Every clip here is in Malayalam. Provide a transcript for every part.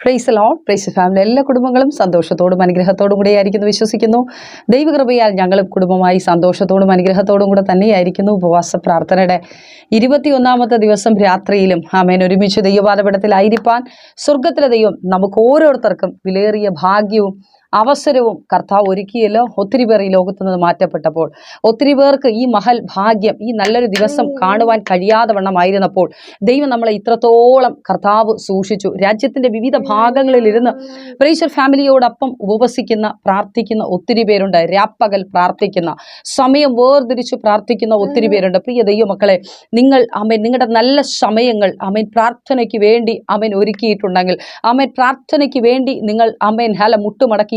പ്രൈസ് ലോൺ പ്രൈസ് ഫാമിലി എല്ലാ കുടുംബങ്ങളും സന്തോഷത്തോടും അനുഗ്രഹത്തോടും കൂടെ ആയിരിക്കുന്നു വിശ്വസിക്കുന്നു. ദൈവകൃപയാൽ ഞങ്ങളും കുടുംബമായി സന്തോഷത്തോടും അനുഗ്രഹത്തോടും കൂടെ തന്നെയായിരിക്കുന്നു. ഉപവാസ പ്രാർത്ഥനയുടെ ഇരുപത്തിയൊന്നാമത്തെ ദിവസം രാത്രിയിലും ആമേൻ. ഒരുമിച്ച് ദൈവപാതപടത്തിലായിരിക്കാൻ സ്വർഗത്തിലെ ദൈവം നമുക്ക് ഓരോരുത്തർക്കും വിലയേറിയ ഭാഗ്യവും അവസരവും കർത്താവ് ഒരുക്കിയല്ലോ. ഒത്തിരി പേർ ഈ ലോകത്തു നിന്ന് മാറ്റപ്പെട്ടപ്പോൾ ഒത്തിരി പേർക്ക് ഈ മഹൽ ഭാഗ്യം ഈ നല്ലൊരു ദിവസം കാണുവാൻ കഴിയാതെ വണ്ണമായിരുന്നപ്പോൾ ദൈവം നമ്മളെ ഇത്രത്തോളം കർത്താവ് സൂക്ഷിച്ചു. രാജ്യത്തിന്റെ വിവിധ ഭാഗങ്ങളിൽ ഇരുന്ന് പ്രേഷർ ഫാമിലിയോടൊപ്പം ഉപവസിക്കുന്ന പ്രാർത്ഥിക്കുന്ന ഒത്തിരി പേരുണ്ട്. രാപ്പകൽ പ്രാർത്ഥിക്കുന്ന സമയം വേർതിരിച്ച് പ്രാർത്ഥിക്കുന്ന ഒത്തിരി പേരുണ്ട്. പ്രിയ ദൈവമക്കളെ നിങ്ങൾ അമ്മ നിങ്ങളുടെ നല്ല സമയങ്ങൾ അമ്മൻ പ്രാർത്ഥനയ്ക്ക് വേണ്ടി അമ്മൻ ഒരുക്കിയിട്ടുണ്ടെങ്കിൽ അമ്മൻ പ്രാർത്ഥനയ്ക്ക് വേണ്ടി നിങ്ങൾ അമ്മൻ ഹല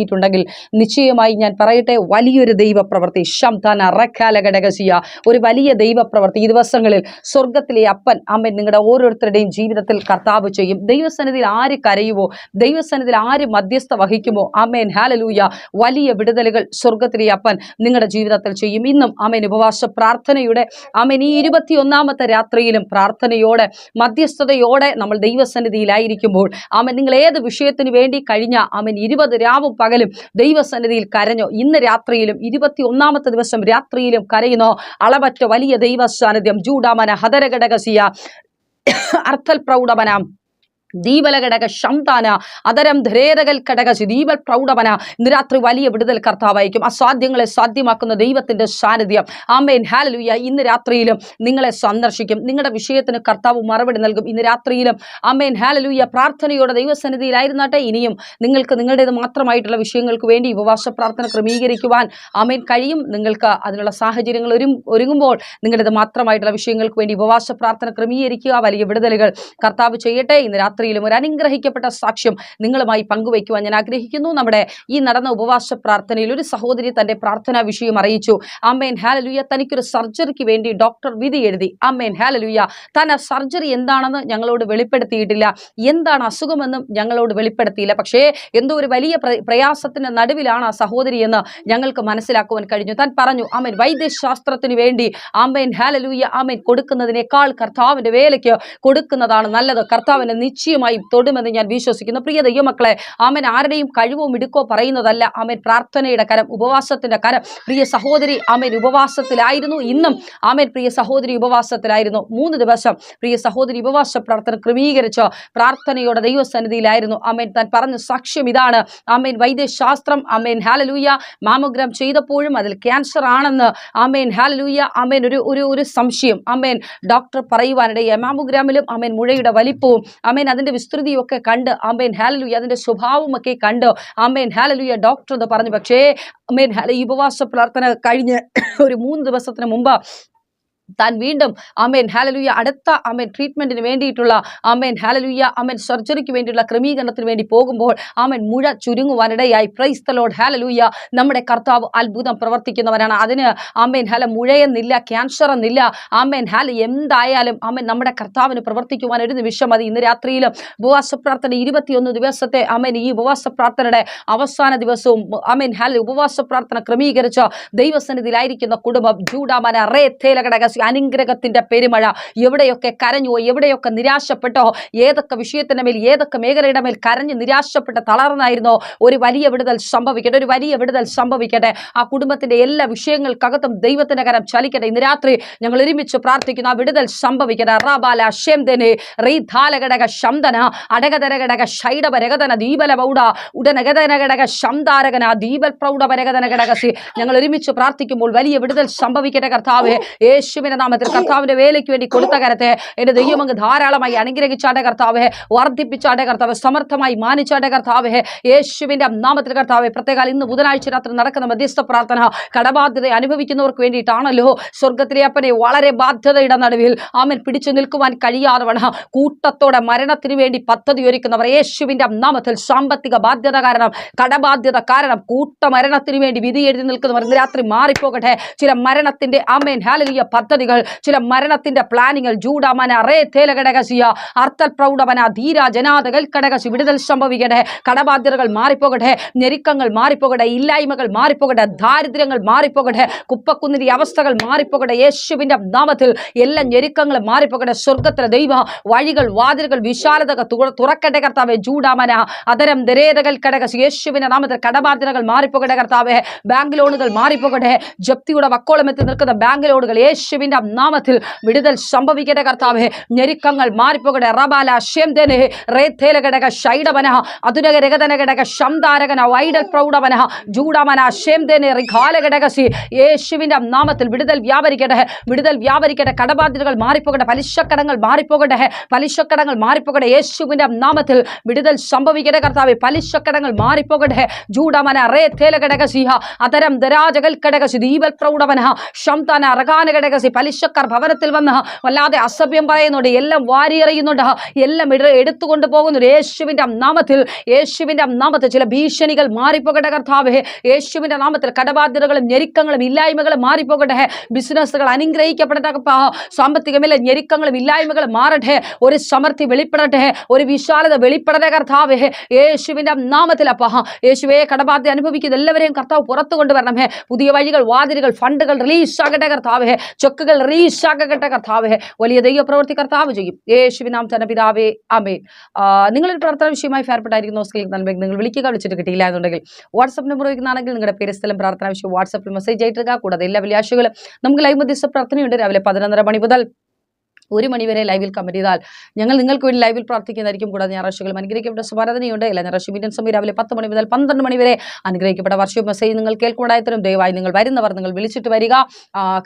മുട്ടുമടക്കിയിട്ടുണ്ടെങ്കിൽ നിശ്ചയമായി ഞാൻ പറയട്ടെ വലിയൊരു ദൈവപ്രവൃത്തി. ശംതാന റക്കാല ഘടകസിയ ഒരു വലിയ ദൈവപ്രവൃത്തി. ഈ ദിവസങ്ങളിൽ സ്വർഗത്തിലെ അപ്പൻ അമ്മൻ നിങ്ങളുടെ ഓരോരുത്തരുടെയും ജീവിതത്തിൽ കർത്താവ് ചെയ്യും. ദൈവസന്നിധിയിൽ ആര് കരയുമോ ദൈവസന്നിധിയിൽ ആര് മധ്യസ്ഥ വഹിക്കുമോ അമ്മേൻ ഹാലലൂയ. വലിയ വിടുതലുകൾ സ്വർഗത്തിലെ അപ്പൻ നിങ്ങളുടെ ജീവിതത്തിൽ ചെയ്യും. ഇന്നും അമ്മൻ ഉപവാസ പ്രാർത്ഥനയുടെ അമ്മൻ ഈ ഇരുപത്തിയൊന്നാമത്തെ രാത്രിയിലും പ്രാർത്ഥനയോടെ മധ്യസ്ഥതയോടെ നമ്മൾ ദൈവസന്നിധിയിലായിരിക്കുമ്പോൾ അമ്മൻ നിങ്ങൾ ഏത് വിഷയത്തിന് വേണ്ടി കഴിഞ്ഞ അമ്മൻ ഇരുപത് രാവും പകലും ദൈവസന്നിധിയിൽ കരഞ്ഞോ? ഇന്ന് രാത്രിയിലും ഇരുപത്തി ഒന്നാമത്തെ ദിവസം രാത്രിയിലും കരയുന്നോ? അളവറ്റ വലിയ ദൈവ സാന്നിധ്യം ജൂഡാമന ഹതരഘടകസിയ അർത്ഥൽ പ്രൗഢമനാം ദീപലഘടക ശംതാന അതരം ധരേതകൽ ഘടക ദീപൽ പ്രൗഢമന ഇന്ന് രാത്രി വലിയ വിടുതൽ കർത്താവായിരിക്കും അസാധ്യങ്ങളെ സാധ്യമാക്കുന്ന ദൈവത്തിന്റെ സാന്നിധ്യം. ആമേൻ. ഹാലലുയ ഇന്ന് രാത്രിയിലും നിങ്ങളെ സന്ദർശിക്കും. നിങ്ങളുടെ വിഷയത്തിന് കർത്താവ് മറുപടി നൽകും. ഇന്ന് രാത്രിയിലും ആമേൻ. ഹാലലുയ പ്രാർത്ഥനയോടെ ദൈവസന്നിധിയിലായിരുന്നാട്ടെ. ഇനിയും നിങ്ങൾക്ക് നിങ്ങളുടേത് മാത്രമായിട്ടുള്ള വിഷയങ്ങൾക്ക് വേണ്ടി ഉപവാസ പ്രാർത്ഥന ക്രമീകരിക്കുവാൻ ആമേൻ കഴിയും. നിങ്ങൾക്ക് അതിനുള്ള സാഹചര്യങ്ങൾ ഒരു ഒരുങ്ങുമ്പോൾ നിങ്ങളുടേത് മാത്രമായിട്ടുള്ള വിഷയങ്ങൾക്ക് വേണ്ടി ഉപവാസ പ്രാർത്ഥന ക്രമീകരിക്കുക. വലിയ വിടുതലുകൾ കർത്താവ് ചെയ്യട്ടെ. ഇന്ന് രാത്രിയിലും ഒരു അനുഗ്രഹിക്കപ്പെട്ട സാക്ഷ്യം നിങ്ങളുമായി പങ്കുവയ്ക്കുവാൻ ഞാൻ ആഗ്രഹിക്കുന്നു. നമ്മുടെ ഈ നടന്ന ഉപവാസ പ്രാർത്ഥനയിൽ ഒരു സഹോദരി തന്റെ പ്രാർത്ഥനാ വിഷയം അറിയിച്ചു. അമ്മേൻ ഹാലലുയ തനിക്കൊരു സർജറിക്ക് വേണ്ടി ഡോക്ടർ വിധി എഴുതി. അമ്മേൻ ഹാലലുയ താൻ ആ സർജറി എന്താണെന്ന് ഞങ്ങളോട് വെളിപ്പെടുത്തിയിട്ടില്ല. എന്താണ് അസുഖമെന്നും ഞങ്ങളോട് വെളിപ്പെടുത്തിയില്ല. പക്ഷേ എന്തോ ഒരു വലിയ പ്ര- പ്രയാസത്തിന്റെ നടുവിലാണ് ആ സഹോദരി എന്ന് ഞങ്ങൾക്ക് മനസ്സിലാക്കുവാൻ കഴിഞ്ഞു. താൻ പറഞ്ഞു ആമേൻ വൈദ്യശാസ്ത്രത്തിന് വേണ്ടി. അമ്മേൻ ഹാലലൂയ അമ്മേൻ കൊടുക്കുന്നതിനേക്കാൾ കർത്താവിന്റെ വേലയ്ക്ക് കൊടുക്കുന്നതാണ് നല്ലത്. കർത്താവിനെ നിശ്ചയമായും തൊടുമെന്ന് ഞാൻ വിശ്വസിക്കുന്നു. പ്രിയ ദൈവമക്കളെ ആമൻ ആരുടെയും കഴിവോ മിടുക്കോ പറയുന്നതല്ല ആമൻ പ്രാർത്ഥനയുടെ കരം ഉപവാസത്തിന്റെ കരം. പ്രിയ സഹോദരി ആമൻ ഉപവാസത്തിലായിരുന്നു ഇന്നും. ആമൻ പ്രിയ സഹോദരി ഉപവാസത്തിലായിരുന്നു. മൂന്ന് ദിവസം പ്രിയ സഹോദരി ഉപവാസ പ്രാർത്ഥന ക്രമീകരിച്ച് പ്രാർത്ഥനയോടെ ദൈവസന്നിധിയിലായിരുന്നു. ആമേൻ താൻ പറഞ്ഞ സാക്ഷ്യം ഇതാണ്. ആമേൻ വൈദ്യശാസ്ത്രം ആമേൻ ഹാലലൂയ. മാമോഗ്രാം ചെയ്തപ്പോഴും അതിൽ ക്യാൻസർ ആണെന്ന് ആമേൻ ഹാലലൂയ. ആമേൻ ഒരു ഒരു ഒരു സംശയം. ആമേൻ ഡോക്ടർ പറയുവാനിടയെ മാമോഗ്രാമിലും ആമേൻ മുഴയുടെ വലിപ്പവും. ആമേൻ അതിന്റെ വിസ്തൃതിയും ഒക്കെ കണ്ട് ആമേൻ ഹാലലൂയ അതിന്റെ സ്വഭാവം ഒക്കെ കണ്ട് ആമേൻ ഹാലലൂയ ഡോക്ടർ എന്ന് പറഞ്ഞു. പക്ഷേ ആമേൻ ഹാല ഈ ഉപവാസ പ്രാർത്ഥന കഴിഞ്ഞ് ഒരു മൂന്ന് ദിവസത്തിന് മുമ്പ് താൻ വീണ്ടും അമേൻ ഹാലലുയ അടുത്ത അമേൻ ട്രീറ്റ്മെന്റിന് വേണ്ടിയിട്ടുള്ള അമേൻ ഹാലലുയ അമേൻ സർജറിക്ക് വേണ്ടിയുള്ള ക്രമീകരണത്തിന് വേണ്ടി പോകുമ്പോൾ അമേൻ മുഴ ചുരുങ്ങുവാനിടയായി. ക്രൈസ്തലോട് ഹാലലുയ്യ ഹാലലുയ നമ്മുടെ കർത്താവ് അത്ഭുതം പ്രവർത്തിക്കുന്നവരാണ് അതിന് അമേൻ ഹല മുഴയെന്നില്ല ക്യാൻസർ എന്നില്ല അമേൻ ഹാല എന്തായാലും അമേൻ നമ്മുടെ കർത്താവിന് പ്രവർത്തിക്കുവാൻ ഒരു നിമിഷം മതി. ഇന്ന് രാത്രിയിലും ഉപവാസ പ്രാർത്ഥന ഇരുപത്തിയൊന്ന് ദിവസത്തെ അമേൻ ഈ ഉപവാസ പ്രാർത്ഥനയുടെ അവസാന ദിവസവും അമേൻ ഹാല ഉപവാസ പ്രാർത്ഥന ക്രമീകരിച്ച് ദൈവസന്നിധിയിലായിരിക്കുന്ന കുടുംബം ജൂഡാമന റേ തേലഘടക അനുഗ്രഹത്തിന്റെ പെരുമഴ എവിടെയൊക്കെ കരഞ്ഞോ എവിടെയൊക്കെ നിരാശപ്പെട്ടോ ഏതൊക്കെ വിഷയത്തിന്റെ മേൽ ഏതൊക്കെ മേഖലയുടെ മേൽ കരഞ്ഞ് നിരാശപ്പെട്ട് തളർന്നായിരുന്നോ ഒരു വലിയ വിടുതൽ സംഭവിക്കട്ടെ ഒരു വലിയ വിടുതൽ സംഭവിക്കട്ടെ. ആ കുടുംബത്തിന്റെ എല്ലാ വിഷയങ്ങൾക്കകത്തും ദൈവത്തിന്റെ കരം ചലിക്കട്ടെ. ഇന്ന് രാത്രി ഞങ്ങൾ ഒരുമിച്ച് പ്രാർത്ഥിക്കുന്ന ആ വിടുതൽ സംഭവിക്കട്ടെ. റാബാല ഷെംദനെ റീധാലഘടക ശംദന അടകതരഘടക ഷൈഡപരകതന ദീപല പൗഡ ഉടനഗതനഘടക ശംദാരകന ദീപൽ പ്രൗഢപരകതന ഘടകസി ഞങ്ങൾ ഒരുമിച്ച് പ്രാർത്ഥിക്കുമ്പോൾ വലിയ വിടുതൽ സംഭവിക്കട്ടെ കർത്താവ്. കർത്താവേ യേശുവിന്റെ നാമത്തിൽ കർത്താവിന്റെ വേലയ്ക്ക് വേണ്ടി കൊടുത്ത കരത്തെ എന്റെ ദൈവം അങ്ങ് ധാരാളമായി അനുഗ്രഹിച്ചാട്ടെ കർത്താവേ വർദ്ധിപ്പിച്ചാട്ടെ കർത്താവ് സമർത്ഥമായി മാനിച്ചാട്ടെ കർത്താവേ യേശുവിന്റെ നാമത്തിൽ കർത്താവെ പ്രത്യേക ഇന്ന് ബുധനാഴ്ച രാത്രി നടക്കുന്ന മധ്യസ്ഥ പ്രാർത്ഥന കടബാധ്യത അനുഭവിക്കുന്നവർക്ക് വേണ്ടിയിട്ടാണല്ലോ. സ്വർഗത്തിലെ അപ്പനെ വളരെ ബാധ്യതയുടെ നടുവിൽ ആമൻ പിടിച്ചു നിൽക്കുവാൻ കഴിയാതെ വണ കൂട്ടത്തോടെ മരണത്തിന് വേണ്ടി പദ്ധതി ഒരുക്കുന്നവർ യേശുവിന്റെ നാമത്തിൽ സാമ്പത്തിക ബാധ്യത കാരണം കടബാധ്യത കാരണം കൂട്ടമരണത്തിന് വേണ്ടി വിധി എഴുതി നിൽക്കുന്നവർ രാത്രി മാറിപ്പോകട്ടെ. ചില മരണത്തിന്റെ ആമേൻ ഹാലലിയ പദ്ധതി പദ്ധതികൾ ചില മരണത്തിന്റെ പ്ലാനിങ്ങൾ ജൂഡമന റേ തേലഘടകസിയ അർത്ഥൽ പ്രൗഢമന ധീര ജനാതകൾ ഘടകസി വിടുതൽ സംഭവിക്കട്ടെ കടബാധ്യതകൾ മാറിപ്പോകട്ടെ ഞെരുക്കങ്ങൾ മാറിപ്പോകട്ടെ ഇല്ലായ്മകൾ മാറിപ്പോകട്ടെ ദാരിദ്ര്യങ്ങൾ മാറിപ്പോകട്ടെ കുപ്പക്കുന്നിന്റെ അവസ്ഥകൾ മാറിപ്പോകട്ടെ യേശുവിന്റെ നാമത്തിൽ എല്ലാ ഞെരുക്കങ്ങളും മാറിപ്പോകട്ടെ സ്വർഗത്തിലെ ദൈവ വഴികൾ വാതിലുകൾ വിശാലതകൾ തുറ- തുറക്കട്ടെ കർത്താവെ ജൂഡാമന അതരം ദരേതകൾ കടകസി യേശുവിന്റെ നാമത്തിൽ കടബാധ്യതകൾ മാറിപ്പോകട്ടെ കർത്താവെ ബാങ്ക് ലോണുകൾ മാറിപ്പോകട്ടെ ജപ്തിയുടെ വക്കോളം നിൽക്കുന്ന ബാങ്ക് ലോണുകൾ യേശുവിന്റെ നാമത്തിൽ വിടുതൽ സംഭവിക്കട്ടെ കർത്താവേ. ഞെരുക്കങ്ങൾ മാറിപ്പോകട്ടെ. റബാല ഷെംദനെ റേത്തേലഘടക ഷൈഡവന അതുരക രഗതനഘടക ശംദാരകന വൈഡൽ പ്രൗഢവനഹ ജൂഡമന ഷെംദനെ റിഘാലഘടകസി യേശുവിന്റെ നാമത്തിൽ വിടുതൽ വ്യാപരിക്കട്ടെ. വിടുതൽ വ്യാപരിക്കട്ടെ. കടബാധ്യതകൾ മാറിപ്പോകട്ടെ. പലിശക്കടങ്ങൾ മാറിപ്പോകട്ടെ. പലിശക്കടങ്ങൾ മാറിപ്പോകട്ടെ. യേശുവിന്റെ നാമത്തിൽ വിടുതൽ സംഭവിക്കട്ടെ കർത്താവെ. പലിശക്കടങ്ങൾ മാറിപ്പോകട്ടെ. ജൂഡമന റേ തേലഘടകസിഹ അതരം ദരാജകൽ ഘടകസി ദീപൽ പ്രൗഢവനഹ ശംതന റകാന ഘടകസി പലിശക്കാർ ഭവനത്തിൽ വന്ന് വല്ലാതെ അസഭ്യം പറയുന്നുണ്ട്. എല്ലാം വാരിയെറിയുന്നുണ്ട് എല്ലാം ഇട- എടുത്തുകൊണ്ട് പോകുന്നുണ്ട്. യേശുവിന്റെ നാമത്തിൽ യേശുവിന്റെ നാമത്തിൽ ചില ഭീഷണികൾ മാറിപ്പോകട്ടെ കർത്താവേ. യേശുവിന്റെ നാമത്തിൽ കടബാധ്യതകളും ഞെരുക്കങ്ങളും ഇല്ലായ്മകളും മാറിപ്പോകട്ടെ. ബിസിനസ്സുകൾ അനുഗ്രഹിക്കപ്പെടട്ടെ. സാമ്പത്തികമില്ല ഞെരുക്കങ്ങളും ഇല്ലായ്മകളും മാറട്ടെ. ഒരു സമൃദ്ധി വെളിപ്പെടട്ടെ. ഒരു വിശാലത വെളിപ്പെടട്ടെ കർത്താവേ. യേശുവിന്റെ നാമത്തിൽ അപ്പാ യേശുവേ കടബാധ്യത അനുഭവിക്കുന്ന എല്ലാവരെയും കർത്താവ് പുറത്തു കൊണ്ടുവരണമേ പുതിയ വഴികൾ വാതിലുകൾ ഫണ്ടുകൾ റിലീസ് ആകട്ടെ കർത്താവേ. ചെക്കുകൾ റിലീസ് ആകട്ടെ കർത്താവേ വലിയ ദൈവപ്രവൃത്തി കർത്താവ് ചെയ്യും യേശുവിനാം തന്നെ പിതാവേ അമേ നിങ്ങളൊരു പ്രാർത്ഥന വിഷയമായി ഫേർപ്പെട്ടായിരിക്കുന്നു. സ്കിൽ നൽകി നിങ്ങൾ വിളിക്കുക വിളിച്ചിട്ട് കിട്ടിയില്ല എന്നുണ്ടെങ്കിൽ വാട്സപ്പ് നമ്പർ ഉപയോഗിക്കുന്നതാണെങ്കിൽ നിങ്ങളുടെ പേര് സ്ഥലം പ്രാർത്ഥന വിഷയം വാട്സപ്പിൽ മെസ്സേജ് ആയിട്ടിരിക്കുക. കൂടാതെ എല്ലാ വെള്ളിയാഴ്ചകളും നമുക്ക് ലൈവ് മധ്യസ്ഥ പ്രാർത്ഥനയുണ്ട്. രാവിലെ പതിനൊന്നര മണി മുതൽ ഒരു മണിവരെ ലൈവിൽ കമന്റ് ചെയ്താൽ ഞങ്ങൾ നിങ്ങൾക്ക് വേണ്ടി ലൈവിൽ പ്രാർത്ഥിക്കുന്നതായിരിക്കും. കൂടാതെ ഞായറാഴ്ചകളും അനുഗ്രഹിക്കപ്പെട്ട സ്മരണയുണ്ട് എല്ലാ ഞായറാഴ്ച ഇന്ത്യൻ സമയം രാവിലെ പത്ത് മണി മുതൽ പന്ത്രണ്ട് മണി വരെ അനുഗ്രഹിക്കപ്പെട്ട വർഷവും മെസ്സേജ് നിങ്ങൾ കേൾക്കുണ്ടായത്തരും ദയവായി നിങ്ങൾ വരുന്നവർ നിങ്ങൾ വിളിച്ചിട്ട് വരിക.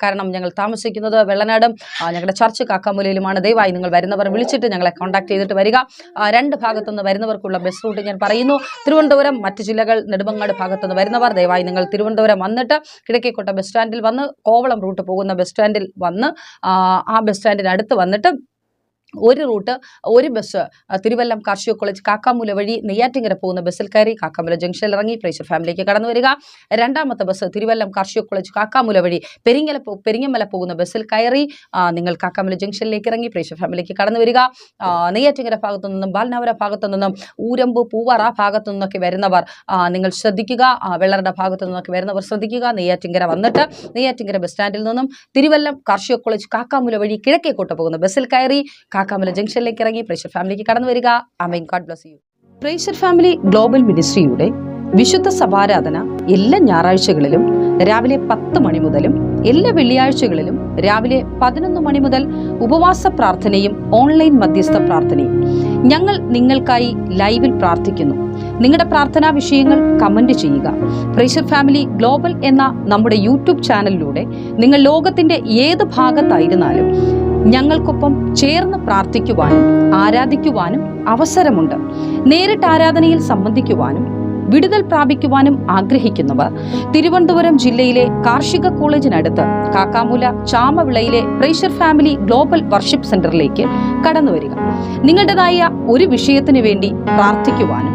കാരണം ഞങ്ങൾ താമസിക്കുന്നത് വെള്ളനാടും ഞങ്ങളുടെ ചർച്ച് കാക്കാമൂലയിലുമാണ്. ദയവായി നിങ്ങൾ വരുന്നവർ വിളിച്ചിട്ട് ഞങ്ങളെ കോൺടാക്ട് ചെയ്തിട്ട് വരിക. രണ്ട് ഭാഗത്തുനിന്ന് വരുന്നവർക്കുള്ള ബസ് റൂട്ട് ഞാൻ പറയുന്നു. തിരുവനന്തപുരം മറ്റ് ജില്ലകൾ നെടുമങ്ങാട് ഭാഗത്തുനിന്ന് വരുന്നവർ ദയവായി നിങ്ങൾ തിരുവനന്തപുരം വന്നിട്ട് കിഴക്കേക്കോട്ട ബസ് സ്റ്റാൻഡിൽ വന്ന് കോവളം റൂട്ട് പോകുന്ന ബസ് സ്റ്റാൻഡിൽ വന്ന് ആ ബസ് സ്റ്റാൻഡിന് അടുത്ത് വന്നിട്ട് ഒരു റൂട്ട് ഒരു ബസ് തിരുവല്ലം കാർഷിക കോളേജ് കാക്കാമൂല വഴി നെയ്യാറ്റിങ്കര പോകുന്ന ബസ്സിൽ കയറി കാക്കാമൂല ജംഗ്ഷനിൽ ഇറങ്ങി പ്രേഷർ ഫാമിലിക്ക് കടന്നു വരിക. രണ്ടാമത്തെ ബസ് തിരുവല്ലം കാർഷിക കോളേജ് കാക്കാമൂല വഴി പെരിങ്ങല പെരിങ്ങമല പോകുന്ന ബസ്സിൽ കയറി നിങ്ങൾ കാക്കാമൂല ജംഗ്ഷനിലേക്ക് ഇറങ്ങി പ്രേഷർ ഫാമിലിക്ക് കടന്നു വരിക. നെയ്യാറ്റിങ്ങര ഭാഗത്തു നിന്നും ബാലനാവര ഭാഗത്തു നിന്നും ഊരമ്പ് പൂവാറ ഭാഗത്തു നിന്നൊക്കെ വരുന്നവർ നിങ്ങൾ ശ്രദ്ധിക്കുക. വെള്ളറുടെ ഭാഗത്തു നിന്നൊക്കെ വരുന്നവർ ശ്രദ്ധിക്കുക. നെയ്യാറ്റിങ്കര വന്നിട്ട് നെയ്യാറ്റിങ്കര ബസ് സ്റ്റാൻഡിൽ നിന്നും തിരുവല്ലം കാർഷിക കോളേജ് കാക്കാമൂല വഴി കിഴക്കേക്കോട്ട് പോകുന്ന ബസ്സിൽ കയറി കാക്കാമല ജംഗ്ഷനിലേക്ക് ഇറങ്ങി പ്രേഷർ ഫാമിലിക്ക് കടന്നു വരിക. ഗോഡ് ബ്ലസ് യു പ്രേഷർ ഫാമിലി ഗ്ലോബൽ മിനിസ്ട്രിയുടെ വിശുദ്ധ സഭാരാധന എല്ലാ ഞായറാഴ്ചകളിലും രാവിലെ പത്ത് മണി മുതലും എല്ലാ വെള്ളിയാഴ്ചകളിലും രാവിലെ പതിനൊന്ന് മണി മുതൽ ഉപവാസ പ്രാർത്ഥനയും ഓൺലൈൻ മധ്യസ്ഥ പ്രാർത്ഥനയും. ഞങ്ങൾ നിങ്ങൾക്കായി ലൈവിൽ പ്രാർത്ഥിക്കുന്നു. നിങ്ങളുടെ പ്രാർത്ഥനാ വിഷയങ്ങൾ കമന്റ് ചെയ്യുക. പ്രേഷർ ഫാമിലി ഗ്ലോബൽ എന്ന നമ്മുടെ യൂട്യൂബ് ചാനലിലൂടെ നിങ്ങൾ ലോകത്തിന്റെ ഏത് ഭാഗത്തായിരുന്നാലും ഞങ്ങൾക്കൊപ്പം ചേർന്ന് പ്രാർത്ഥിക്കുവാനും ആരാധിക്കുവാനും അവസരമുണ്ട്. നേരിട്ട് ആരാധനയിൽ സംബന്ധിക്കുവാനും വിടുതൽ പ്രാപിക്കുവാനും ആഗ്രഹിക്കുന്നവർ തിരുവനന്തപുരം ജില്ലയിലെ കാർഷിക കോളേജിനടുത്ത് കാക്കാമൂല ചാമവിളയിലെ പ്രേഷർ ഫാമിലി ഗ്ലോബൽ വർഷിപ്പ് സെന്ററിലേക്ക് കടന്നുവരിക. നിങ്ങളുടേതായ ഒരു വിഷയത്തിന് വേണ്ടി പ്രാർത്ഥിക്കുവാനും